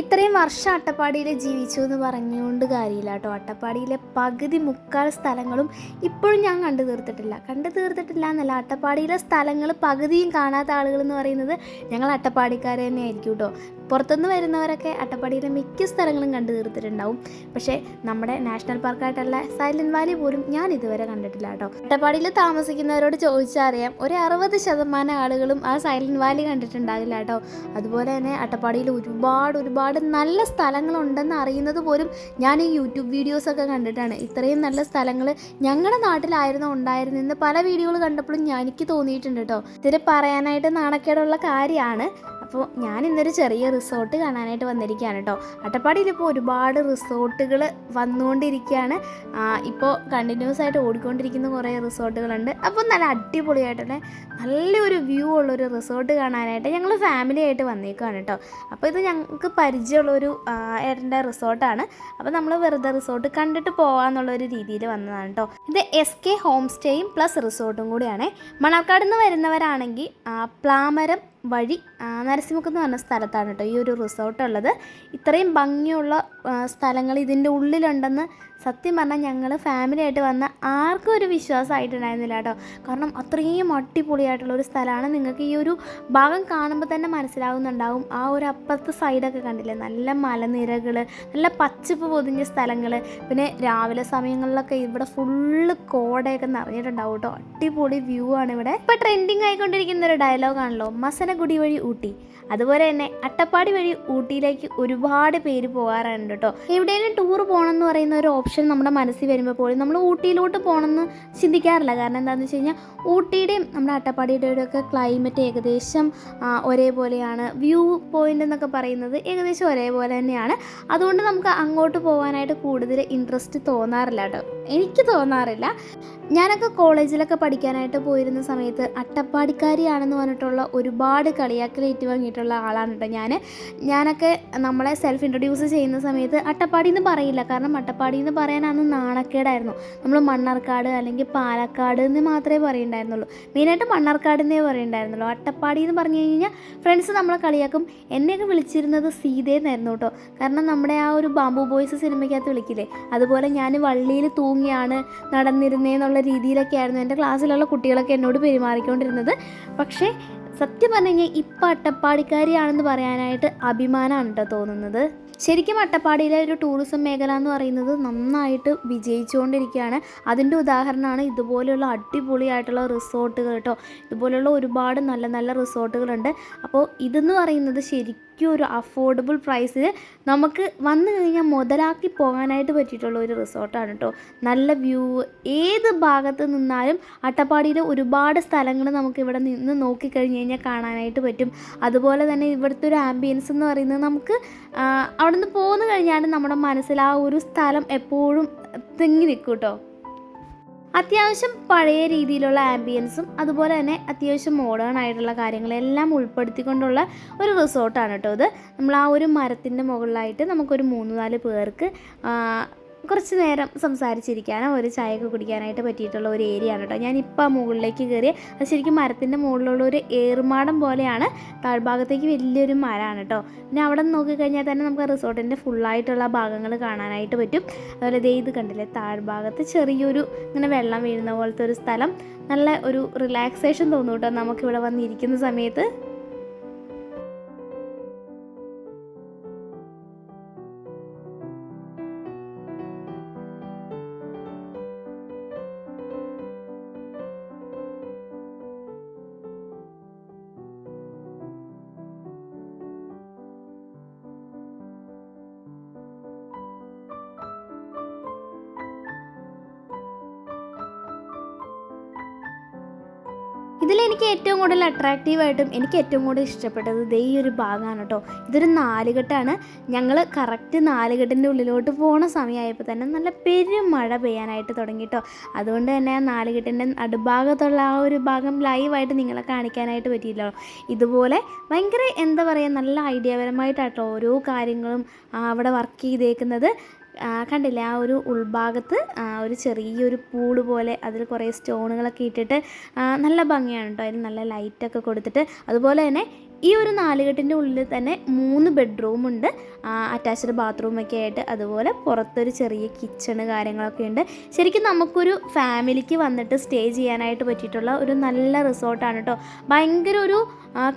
ഇത്രയും വർഷം അട്ടപ്പാടിയിൽ ജീവിച്ചു എന്ന് പറഞ്ഞുകൊണ്ട് കാര്യമില്ല കേട്ടോ. അട്ടപ്പാടിയിലെ പകുതി മുക്കാൽ സ്ഥലങ്ങളും ഇപ്പോഴും ഞാൻ കണ്ടു തീർത്തിട്ടില്ല. കണ്ടു തീർത്തിട്ടില്ല എന്നല്ല അട്ടപ്പാടിയിലെ സ്ഥലങ്ങൾ പകുതിയും കാണാത്ത ആളുകൾ എന്ന് പറയുന്നത് ഞങ്ങൾ അട്ടപ്പാടിക്കാർ തന്നെ ആയിരിക്കും കേട്ടോ. പുറത്തുനിന്ന് വരുന്നവരൊക്കെ അട്ടപ്പാടിയിലെ മിക്ക സ്ഥലങ്ങളും കണ്ടു തീർത്തിട്ടുണ്ടാവും. പക്ഷേ നമ്മുടെ നാഷണൽ പാർക്കായിട്ടുള്ള സൈലന്റ് വാലി പോലും ഞാൻ ഇതുവരെ കണ്ടിട്ടില്ല കേട്ടോ. അട്ടപ്പാടിയിൽ താമസിക്കുന്നവരോട് ചോദിച്ചറിയാം ഒരു അറുപത് ശതമാനം ആളുകളും ആ സൈലന്റ് വാലി കണ്ടിട്ടുണ്ടാകില്ല കേട്ടോ. അതുപോലെ തന്നെ അട്ടപ്പാടിയിൽ ഒരുപാട് ഒരുപാട് നല്ല സ്ഥലങ്ങളുണ്ടെന്ന് അറിയുന്നത് പോലും ഞാൻ ഈ യൂട്യൂബ് വീഡിയോസൊക്കെ കണ്ടിട്ടാണ്. ഇത്രയും നല്ല സ്ഥലങ്ങൾ ഞങ്ങളുടെ നാട്ടിലായിരുന്നു ഉണ്ടായിരുന്നെന്ന് പല വീഡിയോകൾ കണ്ടപ്പോഴും ഞാൻ എനിക്ക് തോന്നിയിട്ടുണ്ട് കേട്ടോ. ഇതിൽ പറയാനായിട്ട് നാണക്കേടുള്ള കാര്യമാണ്. അപ്പോൾ ഞാൻ ഇന്നൊരു ചെറിയ റിസോർട്ട് കാണാനായിട്ട് വന്നിരിക്കുകയാണ് കേട്ടോ. അട്ടപ്പാടിയിൽ ഇപ്പോൾ ഒരുപാട് റിസോർട്ടുകൾ വന്നുകൊണ്ടിരിക്കുകയാണ്. ഇപ്പോൾ കണ്ടിന്യൂസ് ആയിട്ട് ഓടിക്കൊണ്ടിരിക്കുന്ന കുറേ റിസോർട്ടുകളുണ്ട്. അപ്പോൾ നല്ല അടിപൊളിയായിട്ടുള്ള നല്ലൊരു വ്യൂ ഉള്ളൊരു റിസോർട്ട് കാണാനായിട്ട് ഞങ്ങൾ ഫാമിലി ആയിട്ട് വന്നേക്കുകയാണ് കേട്ടോ. അപ്പോൾ ഇത് ഞങ്ങൾക്ക് പരിചയമുള്ളൊരു ഏട്ടന്റെ റിസോർട്ടാണ്. അപ്പോൾ നമ്മൾ വെറുതെ റിസോർട്ട് കണ്ടിട്ട് പോകാമെന്നുള്ളൊരു രീതിയിൽ വന്നതാണ് കേട്ടോ. ഇത് എസ് കെ ഹോം സ്റ്റേയും പ്ലസ് റിസോർട്ടും കൂടിയാണ്. മണക്കാട് നിന്ന് വരുന്നവരാണെങ്കിൽ പ്ലാമരം വഴി ആ, നരസിംഹക്കുന്ന് എന്ന് പറഞ്ഞ സ്ഥലത്താണ് കേട്ടോ ഈ ഒരു റിസോർട്ട് ഉള്ളത് ഇത്രയും ഭംഗിയുള്ള സ്ഥലങ്ങൾ ഇതിന്റെ ഉള്ളിലുണ്ടെന്ന് സത്യം പറഞ്ഞാൽ ഞങ്ങൾ ഫാമിലി ആയിട്ട് വന്ന ആർക്കും ഒരു വിശ്വാസമായിട്ടുണ്ടായിരുന്നില്ല കേട്ടോ. കാരണം അത്രയും അടിപൊളിയായിട്ടുള്ള ഒരു സ്ഥലമാണ്. നിങ്ങൾക്ക് ഈ ഒരു ഭാഗം കാണുമ്പോൾ തന്നെ മനസ്സിലാവുന്നുണ്ടാവും. ആ ഒരു അപ്പുറത്തെ സൈഡൊക്കെ കണ്ടില്ലേ? നല്ല മലനിരകൾ നല്ല പച്ചപ്പ് പൊതിഞ്ഞ സ്ഥലങ്ങൾ. പിന്നെ രാവിലെ സമയങ്ങളിലൊക്കെ ഇവിടെ ഫുള്ള് കോടയൊക്കെ നിറഞ്ഞിട്ടുണ്ടാവും കേട്ടോ. അടിപൊളി വ്യൂ ആണ് ഇവിടെ. ഇപ്പം ട്രെൻഡിങ് ആയിക്കൊണ്ടിരിക്കുന്ന ഒരു ഡയലോഗാണല്ലോ മസനഗുടി വഴി ഊട്ടി. അതുപോലെ തന്നെ അട്ടപ്പാടി വഴി ഊട്ടിയിലേക്ക് ഒരുപാട് പേര് പോകാറുണ്ട് കേട്ടോ. എവിടെയെങ്കിലും ടൂർ പോകണം എന്ന് പറയുന്ന ഒരു ഓപ്ഷൻ നമ്മുടെ മനസ്സിൽ വരുമ്പോൾ പോലും നമ്മൾ ഊട്ടിയിലോട്ട് പോകണമെന്ന് ചിന്തിക്കാറില്ല. കാരണം എന്താണെന്ന് വെച്ച് കഴിഞ്ഞാൽ ഊട്ടിയുടെയും നമ്മുടെ അട്ടപ്പാടിയുടെയും ഒക്കെ ക്ലൈമറ്റ് ഏകദേശം ഒരേപോലെയാണ്. വ്യൂ പോയിന്റ് എന്നൊക്കെ പറയുന്നത് ഏകദേശം ഒരേപോലെ തന്നെയാണ്. അതുകൊണ്ട് നമുക്ക് അങ്ങോട്ട് പോകാനായിട്ട് കൂടുതൽ ഇൻട്രസ്റ്റ് തോന്നാറില്ല കേട്ടോ. എനിക്ക് തോന്നാറില്ല. ഞാനൊക്കെ കോളേജിലൊക്കെ പഠിക്കാനായിട്ട് പോയിരുന്ന സമയത്ത് അട്ടപ്പാടിക്കാരിയാണെന്ന് പറഞ്ഞിട്ടുള്ള ഒരുപാട് കളിയാക്കൽ ഏറ്റുവാങ്ങിയിട്ടുള്ള ആളാണ് കേട്ടോ ഞാൻ ഞാനൊക്കെ നമ്മളെ സെൽഫ് ഇൻട്രൊഡ്യൂസ് ചെയ്യുന്ന സമയത്ത് അട്ടപ്പാടി എന്ന് പറയില്ല. കാരണം അട്ടപ്പാടി എന്ന് പറയാൻ അന്ന് നാണക്കേടായിരുന്നു. നമ്മൾ മണ്ണാർക്കാട് അല്ലെങ്കിൽ പാലക്കാട് എന്ന് മാത്രമേ പറയുണ്ടായിരുന്നുള്ളൂ. മെയിനായിട്ട് മണ്ണാർക്കാട് എന്നേ പറയുണ്ടായിരുന്നുള്ളൂ. അട്ടപ്പാടി എന്ന് പറഞ്ഞു കഴിഞ്ഞാൽ ഫ്രണ്ട്സ് നമ്മളെ കളിയാക്കും. എന്നെയൊക്കെ വിളിച്ചിരുന്നത് സീതയെന്നായിരുന്നു കേട്ടോ കാരണം നമ്മുടെ ആ ഒരു ബാംബു ബോയ്സ് സിനിമയ്ക്കകത്ത് വിളിക്കില്ലേ? അതുപോലെ ഞാൻ വള്ളിയിൽ തൂങ്ങിയാണ് നടന്നിരുന്നേന്നുള്ള രീതിയിലൊക്കെ ആയിരുന്നു എന്റെ ക്ലാസ്സിലുള്ള കുട്ടികളൊക്കെ എന്നോട് പെരുമാറിക്കൊണ്ടിരുന്നത്. പക്ഷേ സത്യം പറഞ്ഞു കഴിഞ്ഞാൽ ഇപ്പം അട്ടപ്പാടിക്കാരിയാണെന്ന് പറയാനായിട്ട് അഭിമാനമാണ് കേട്ടോ തോന്നുന്നത്. ശരിക്കും അട്ടപ്പാടിയിലെ ഒരു ടൂറിസം മേഖല എന്ന് പറയുന്നത് നന്നായിട്ട് വിജയിച്ചുകൊണ്ടിരിക്കുകയാണ്. അതിന്റെ ഉദാഹരണമാണ് ഇതുപോലെയുള്ള അടിപൊളിയായിട്ടുള്ള റിസോർട്ടുകൾ കേട്ടോ. ഇതുപോലെയുള്ള ഒരുപാട് നല്ല നല്ല റിസോർട്ടുകളുണ്ട്. അപ്പോൾ ഇതെന്ന് പറയുന്നത് ശരിക്കും ഒരു അഫോർഡബിൾ പ്രൈസിൽ നമുക്ക് വന്നു കഴിഞ്ഞാൽ മുതലാക്കി പോകാനായിട്ട് പറ്റിയിട്ടുള്ള ഒരു റിസോർട്ടാണ് കേട്ടോ. നല്ല വ്യൂ ഏത് ഭാഗത്ത് നിന്നാലും അട്ടപ്പാടിയിലെ ഒരുപാട് സ്ഥലങ്ങൾ നമുക്ക് ഇവിടെ നിന്ന് നോക്കിക്കഴിഞ്ഞ് കഴിഞ്ഞാൽ കാണാനായിട്ട് പറ്റും. അതുപോലെ തന്നെ ഇവിടുത്തെ ഒരു ആംബിയൻസ് എന്ന് പറയുന്നത് നമുക്ക് ആ, അവിടെ നിന്ന് പോന്നു കഴിഞ്ഞാൽ നമ്മുടെ മനസ്സിൽ ആ ഒരു സ്ഥലം എപ്പോഴും തിങ്ങി നിൽക്കും കേട്ടോ. അത്യാവശ്യം പഴയ രീതിയിലുള്ള ആംബിയൻസും അതുപോലെ തന്നെ അത്യാവശ്യം മോഡേൺ ആയിട്ടുള്ള കാര്യങ്ങളെല്ലാം ഉൾപ്പെടുത്തിക്കൊണ്ടുള്ള ഒരു റിസോർട്ടാണ് കേട്ടോ ഇത്. നമ്മൾ ആ ഒരു മരത്തിന്റെ മുകളിലായിട്ട് നമുക്കൊരു മൂന്ന് നാല് പേർക്ക് കുറച്ച് നേരം സംസാരിച്ചിരിക്കാനോ ഒരു ചായയൊക്കെ കുടിക്കാനായിട്ട് പറ്റിയിട്ടുള്ള ഒരു ഏരിയ ആണ് കേട്ടോ. ഞാനിപ്പോൾ ആ മുകളിലേക്ക് കയറി അത് ശരിക്കും മരത്തിന്റെ മുകളിലുള്ള ഒരു ഏറുമാടം പോലെയാണ്. താഴ്ഭാഗത്തേക്ക് വലിയൊരു മരമാണ് കേട്ടോ. പിന്നെ അവിടെ നിന്ന് നോക്കിക്കഴിഞ്ഞാൽ തന്നെ നമുക്ക് റിസോർട്ടിന്റെ ഫുള്ളായിട്ടുള്ള ഭാഗങ്ങൾ കാണാനായിട്ട് പറ്റും. അതുപോലെ ദേ ഇത് കണ്ടില്ലേ താഴ്ഭാഗത്ത് ചെറിയൊരു ഇങ്ങനെ വെള്ളം വീഴുന്ന പോലത്തെ ഒരു സ്ഥലം. നല്ല ഒരു റിലാക്സേഷൻ തോന്നും കേട്ടോ നമുക്കിവിടെ വന്നിരിക്കുന്ന സമയത്ത്. ഇതിലെനിക്ക് ഏറ്റവും കൂടുതൽ അട്രാക്റ്റീവായിട്ടും എനിക്ക് ഏറ്റവും കൂടുതൽ ഇഷ്ടപ്പെട്ടത് ദേ ഈ ഒരു ഭാഗമാണ് കേട്ടോ ഇതൊരു നാലുകെട്ടാണ്. ഞങ്ങൾ കറക്റ്റ് നാലുകെട്ടിന്റെ ഉള്ളിലോട്ട് പോണ സമയമായപ്പോൾ തന്നെ നല്ല പെരും മഴ പെയ്യാനായിട്ട് തുടങ്ങി കേട്ടോ അതുകൊണ്ട് തന്നെ ആ നാലുകെട്ടിന്റെ അടുഭാഗത്തുള്ള ആ ഒരു ഭാഗം ലൈവായിട്ട് നിങ്ങളെ കാണിക്കാനായിട്ട് പറ്റിയില്ല ഇതുപോലെ ഭയങ്കര എന്താ പറയുക നല്ല ഐഡിയാപരമായിട്ടാട്ടോ ഓരോ കാര്യങ്ങളും അവിടെ വർക്ക് ചെയ്തേക്കുന്നത്. കണ്ടില്ലേ ആ ഒരു ഉൾഭാഗത്ത് ഒരു ചെറിയൊരു പൂൾ പോലെ അതിൽ കുറേ സ്റ്റോണുകളൊക്കെ ഇട്ടിട്ട് നല്ല ഭംഗിയാണ് കേട്ടോ അതിന് നല്ല ലൈറ്റൊക്കെ കൊടുത്തിട്ട് അതുപോലെ തന്നെ ഈ ഒരു നാലുകെട്ടിന്റെ ഉള്ളിൽ തന്നെ മൂന്ന് ബെഡ്റൂം ഉണ്ട് അറ്റാച്ച്ഡ് ബാത്റൂമൊക്കെ ആയിട്ട് അതുപോലെ പുറത്തൊരു ചെറിയ കിച്ചണ് കാര്യങ്ങളൊക്കെ ഉണ്ട്. ശരിക്കും നമുക്കൊരു ഫാമിലിക്ക് വന്നിട്ട് സ്റ്റേ ചെയ്യാനായിട്ട് പറ്റിയിട്ടുള്ള ഒരു നല്ല റിസോർട്ടാണ് കേട്ടോ ഭയങ്കര ഒരു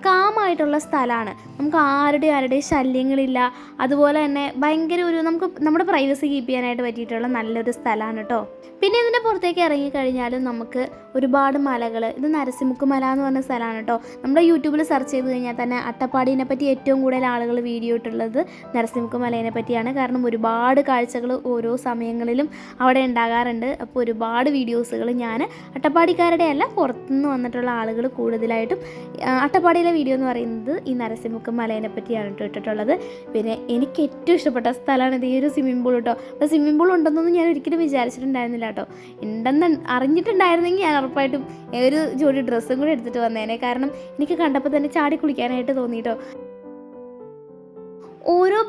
കാമായിട്ടുള്ള സ്ഥലമാണ്. നമുക്ക് ആരുടെയും ആരുടെയും ശല്യങ്ങളില്ല. അതുപോലെ തന്നെ ഭയങ്കര ഒരു നമുക്ക് നമ്മുടെ പ്രൈവസി കീപ്പ് ചെയ്യാനായിട്ട് പറ്റിയിട്ടുള്ള നല്ലൊരു സ്ഥലമാണ് കേട്ടോ പിന്നെ ഇതിന്റെ പുറത്തേക്ക് ഇറങ്ങിക്കഴിഞ്ഞാലും നമുക്ക് ഒരുപാട് മലകൾ ഇത് നരസിമുക്ക് മല എന്ന് പറഞ്ഞ സ്ഥലമാണ് കേട്ടോ നമ്മുടെ യൂട്യൂബിൽ സെർച്ച് ചെയ്ത് കഴിഞ്ഞാൽ തന്നെ അട്ടപ്പാടിനെ പറ്റി ഏറ്റവും കൂടുതൽ ആളുകൾ വീഡിയോ ഇട്ടുള്ളത് നരസിമുക്ക് മലേനെ പറ്റിയാണ്. കാരണം ഒരുപാട് കാഴ്ചകൾ ഓരോ സമയങ്ങളിലും അവിടെ ഉണ്ടാകാറുണ്ട്. അപ്പോൾ ഒരുപാട് വീഡിയോസുകൾ ഞാൻ അട്ടപ്പാടിക്കാരുടെ അല്ല പുറത്തുനിന്ന് വന്നിട്ടുള്ള ആളുകൾ കൂടുതലായിട്ടും അട്ടപ്പാടിയിലെ വീഡിയോ എന്ന് പറയുന്നത് ഈ നരസിമുക്ക് മലേനെ പറ്റിയാണ് ഇട്ടിട്ടുള്ളത്. പിന്നെ എനിക്ക് ഏറ്റവും ഇഷ്ടപ്പെട്ട സ്ഥലമാണ് ഇത് ഈ ഒരു സ്വിമ്മിംഗ് പൂൾ കേട്ടോ അപ്പോൾ സ്വിമ്മിംഗ് പൂൾ ഉണ്ടെന്നൊന്നും ഞാൻ ഒരിക്കലും വിചാരിച്ചിട്ടുണ്ടായിരുന്നില്ല കേട്ടോ. ഉണ്ടെന്ന് അറിഞ്ഞിട്ടുണ്ടായിരുന്നെങ്കിൽ ഞാൻ ഉറപ്പായിട്ടും ഒരു ജോഡി ഡ്രസ്സും കൂടി എടുത്തിട്ട് വന്നേനെ. കാരണം എനിക്ക് കണ്ടപ്പോൾ തന്നെ ചാടി കുളിക്കാനായിട്ട് തോന്നി കേട്ടോ. ഓരോ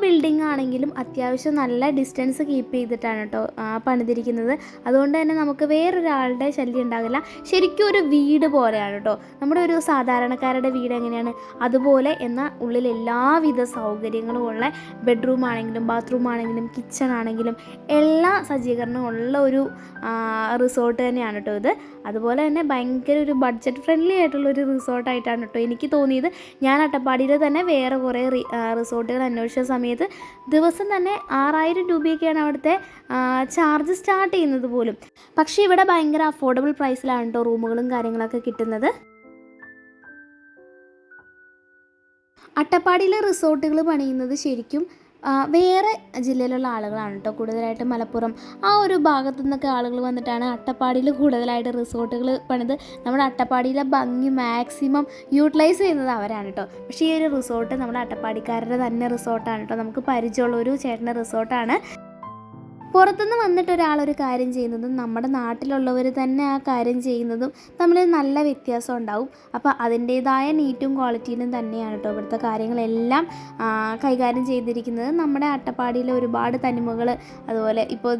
ബിൽഡിംഗ് ആണെങ്കിലും അത്യാവശ്യം നല്ല ഡിസ്റ്റൻസ് കീപ്പ് ചെയ്തിട്ടാണ് കേട്ടോ പണിതിരിക്കുന്നത്. അതുകൊണ്ട് തന്നെ നമുക്ക് വേറൊരാളുടെ ശല്യം ഉണ്ടാകില്ല. ശരിക്കും ഒരു വീട് പോലെയാണ് കേട്ടോ. നമ്മുടെ ഒരു സാധാരണക്കാരുടെ വീട് എങ്ങനെയാണ്? അതുപോലെ എന്നാൽ ഉള്ളിൽ എല്ലാവിധ സൗകര്യങ്ങളും ഉള്ള ബെഡ്റൂം ആണെങ്കിലും ബാത്റൂം ആണെങ്കിലും കിച്ചൺ ആണെങ്കിലും എല്ലാ സജ്ജീകരണവും ഉള്ള ഒരു റിസോർട്ട് തന്നെയാണ് കേട്ടോ ഇത്. അതുപോലെ തന്നെ ഭയങ്കര ഒരു ബഡ്ജറ്റ് ഫ്രണ്ട്ലി ആയിട്ടുള്ള ഒരു റിസോർട്ടായിട്ടാണ് കേട്ടോ എനിക്ക് തോന്നിയത്. ഞാൻ അട്ടപ്പാടിയിൽ തന്നെ വേറെ കുറേ റിസോർട്ടുകൾ അന്വേഷിച്ച സമയത്ത് ദിവസം തന്നെ ആറായിരം രൂപയൊക്കെയാണ് അവിടുത്തെ ചാർജ് സ്റ്റാർട്ട് ചെയ്യുന്നത് പോലും. പക്ഷേ ഇവിടെ ഭയങ്കര അഫോർഡബിൾ പ്രൈസിലാണ് കേട്ടോ റൂമുകളും കാര്യങ്ങളൊക്കെ കിട്ടുന്നത്. അട്ടപ്പാടിയിലെ റിസോർട്ടുകൾ പണിയുന്നത് ശരിക്കും വേറെ ജില്ലയിലുള്ള ആളുകളാണ് കേട്ടോ കൂടുതലായിട്ട് മലപ്പുറം. ആ ഒരു ഭാഗത്തു നിന്നൊക്കെ ആളുകൾ വന്നിട്ടാണ് അട്ടപ്പാടിയിൽ കൂടുതലായിട്ട് റിസോർട്ടുകൾ പണിത്. നമ്മുടെ അട്ടപ്പാടിയിലെ ഭംഗി മാക്സിമം യൂട്ടിലൈസ് ചെയ്യുന്നത് അവരാണ് കേട്ടോ പക്ഷേ ഈ ഒരു റിസോർട്ട് നമ്മുടെ അട്ടപ്പാടിക്കാരുടെ തന്നെ റിസോർട്ടാണ് കേട്ടോ നമുക്ക് പരിചയമുള്ള ഒരു ചേട്ടന്റെ റിസോർട്ടാണ്. പുറത്തുനിന്ന് വന്നിട്ട് ഒരു കാര്യം ചെയ്യുന്നതും നമ്മുടെ നാട്ടിലുള്ളവർ തന്നെ ആ കാര്യം ചെയ്യുന്നതും തമ്മിൽ നല്ല വ്യത്യാസം ഉണ്ടാവും. അപ്പോൾ അതിന്റേതായ നീറ്റും ക്വാളിറ്റിയിലും തന്നെയാണ് കേട്ടോ ഇവിടുത്തെ കാര്യങ്ങളെല്ലാം കൈകാര്യം ചെയ്തിരിക്കുന്നത്. നമ്മുടെ അട്ടപ്പാടിയിലെ ഒരുപാട് തനിമകൾ അതുപോലെ ഇപ്പോൾ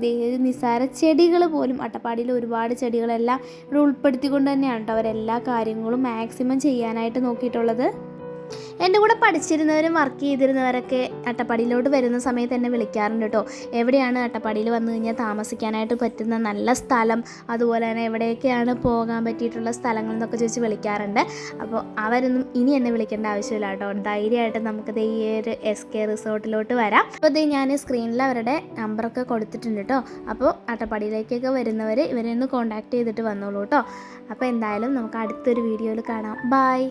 നിസ്സാര ചെടികൾ പോലും അട്ടപ്പാടിയിലെ ഒരുപാട് ചെടികളെല്ലാം ഇവിടെ ഉൾപ്പെടുത്തിക്കൊണ്ട് തന്നെയാണ് കേട്ടോ അവരെല്ലാ കാര്യങ്ങളും മാക്സിമം ചെയ്യാനായിട്ട് നോക്കിയിട്ടുള്ളത്. എന്റെ കൂടെ പഠിച്ചിരുന്നവരും വർക്ക് ചെയ്തിരുന്നവരൊക്കെ അട്ടപ്പാടിയിലോട്ട് വരുന്ന സമയത്ത് എന്നെ വിളിക്കാറുണ്ട് കേട്ടോ. എവിടെയാണ് അട്ടപ്പാടിയിൽ വന്നു കഴിഞ്ഞാൽ താമസിക്കാനായിട്ട് പറ്റുന്ന നല്ല സ്ഥലം അതുപോലെ തന്നെ എവിടെയൊക്കെയാണ് പോകാൻ പറ്റിയിട്ടുള്ള സ്ഥലങ്ങൾ എന്നൊക്കെ ചോദിച്ച് വിളിക്കാറുണ്ട്. അപ്പോൾ അവരൊന്നും ഇനി എന്നെ വിളിക്കേണ്ട ആവശ്യമില്ല കേട്ടോ. ധൈര്യമായിട്ട് നമുക്ക് ഈ ഒരു എസ് കെ റിസോർട്ടിലോട്ട് വരാം. അപ്പോൾ ദേ ഞാൻ സ്ക്രീനിൽ അവരുടെ നമ്പറൊക്കെ കൊടുത്തിട്ടുണ്ട് കേട്ടോ. അപ്പോൾ അട്ടപ്പാടിയിലേക്കൊക്കെ വരുന്നവർ ഇവരെ ഒന്ന് കോൺടാക്ട് ചെയ്തിട്ട് വന്നോളൂ കേട്ടോ. അപ്പോൾ എന്തായാലും നമുക്ക് അടുത്തൊരു വീഡിയോയിൽ കാണാം. ബൈ